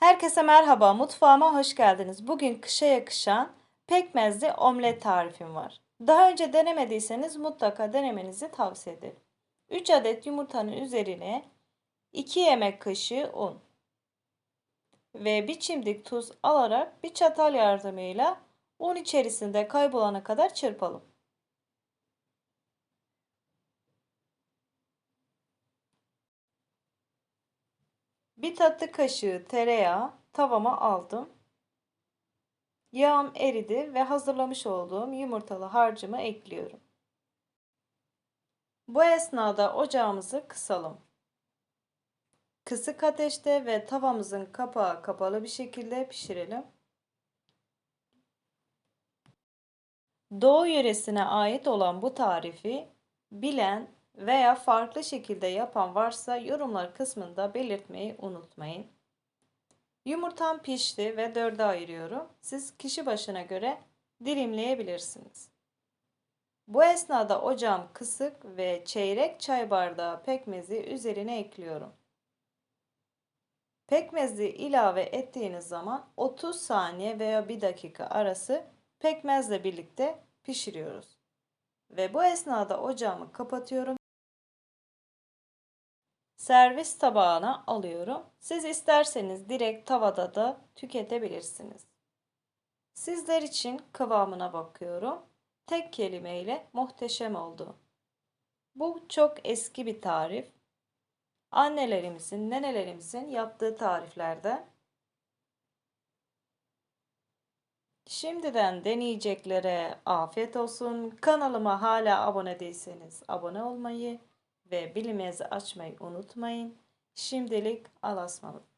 Herkese merhaba, mutfağıma hoş geldiniz. Bugün kışa yakışan pekmezli omlet tarifim var. Daha önce denemediyseniz mutlaka denemenizi tavsiye ederim. 3 adet yumurtanın üzerine 2 yemek kaşığı un ve bir çimdik tuz alarak bir çatal yardımıyla un içerisinde kaybolana kadar çırpalım. Bir tatlı kaşığı tereyağı tavama aldım. Yağım eridi ve hazırlamış olduğum yumurtalı harcımı ekliyorum. Bu esnada ocağımızı kısalım. Kısık ateşte ve tavamızın kapağı kapalı bir şekilde pişirelim. Doğu yöresine ait olan bu tarifi bilen veya farklı şekilde yapan varsa yorumlar kısmında belirtmeyi unutmayın. Yumurtam pişti ve dörde ayırıyorum. Siz kişi başına göre dilimleyebilirsiniz. Bu esnada ocağım kısık ve çeyrek çay bardağı pekmezi üzerine ekliyorum. Pekmezi ilave ettiğiniz zaman 30 saniye veya 1 dakika arası pekmezle birlikte pişiriyoruz. Ve bu esnada ocağımı kapatıyorum. Servis tabağına alıyorum. Siz isterseniz direkt tavada da tüketebilirsiniz. Sizler için kıvamına bakıyorum. Tek kelimeyle muhteşem oldu. Bu çok eski bir tarif. Annelerimizin, nenelerimizin yaptığı tariflerden. Şimdiden deneyeceklere afiyet olsun. Kanalıma hala abone değilseniz abone olmayı ve bilmezi açmayı unutmayın. Şimdilik alasmalık.